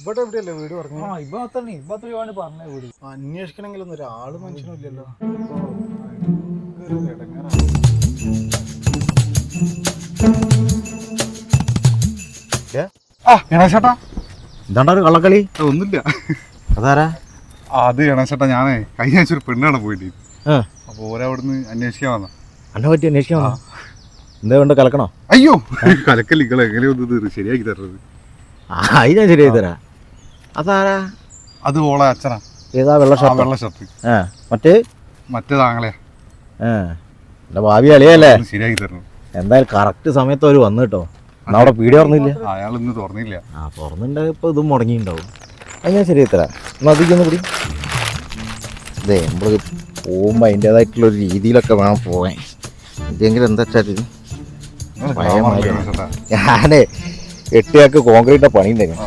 ഇവിടെ എവിടെയല്ലേ വീട് പറഞ്ഞു ആ ഇപ്പൊ അത്രയാണ് ഇപ്പൊ അത്രയാണ് പറഞ്ഞ വീട്. അന്വേഷിക്കണമെങ്കിലൊന്നും ഒരാൾ മനുഷ്യനും ഇല്ലല്ലോ ആ ഗണേശേട്ടാ ഇതാണ്ടാ ഒരു കള്ളക്കളി? ഒന്നുമില്ല. അതാരാ? അത് ഗണേശേട്ടാ ഞാനേ. കഴിഞ്ഞ ആഴ്ച ഒരു പെണ്ണാണ് പോയിട്ട് ആ. അപ്പൊ ഓരവിടുന്ന് അന്വേഷിക്കാൻ വന്ന അന്നെ പറ്റി അന്വേഷിക്കാൻ വന്നോ? എന്താ കൊണ്ട് കലക്കണോ? അയ്യോ കലക്കൽ ഇങ്ങളെ എങ്ങനെയൊന്നും ഇത് ശരിയാക്കി തരുന്നത് ആ അത് ഞാൻ ശരിയായി തരാം. അതാരാ? അത് ഓളെ അച്ഛനാ. ഏതാ വെള്ള ഷർട്ട്? വെള്ള ഷർട്ട്. ആ മറ്റേ? മറ്റേതാങ്ങളെ ആ എന്റെ ഭാവി അളിയല്ലേ? ശരിയാക്കി തരണം. എന്തായാലും കറക്റ്റ് സമയത്ത് അവർ വന്നു കേട്ടോ. എന്നാ അവിടെ പീടി തുറന്നില്ല? അയാൾ ഇന്ന് തുറന്നില്ല. ആ തുറന്നിട്ടുണ്ടെങ്കിൽ ഇപ്പോൾ ഇതും മുടങ്ങിയിട്ടുണ്ടാവും. അത് ഞാൻ ശരിയായി തരാം. എന്നാൽ അതിക്കൊന്ന് കൂടി അതെ നമ്മൾ പോകുമ്പോൾ അതിന്റേതായിട്ടുള്ള ഒരു രീതിയിലൊക്കെ വേണം പോകാൻ. ഇതെങ്കിലും എന്താ വെച്ചാൽ ഞാനേ എട്ടിയാൾക്ക് കോൺക്രീറ്റിന്റെ പണി ഉണ്ടായിരുന്നു.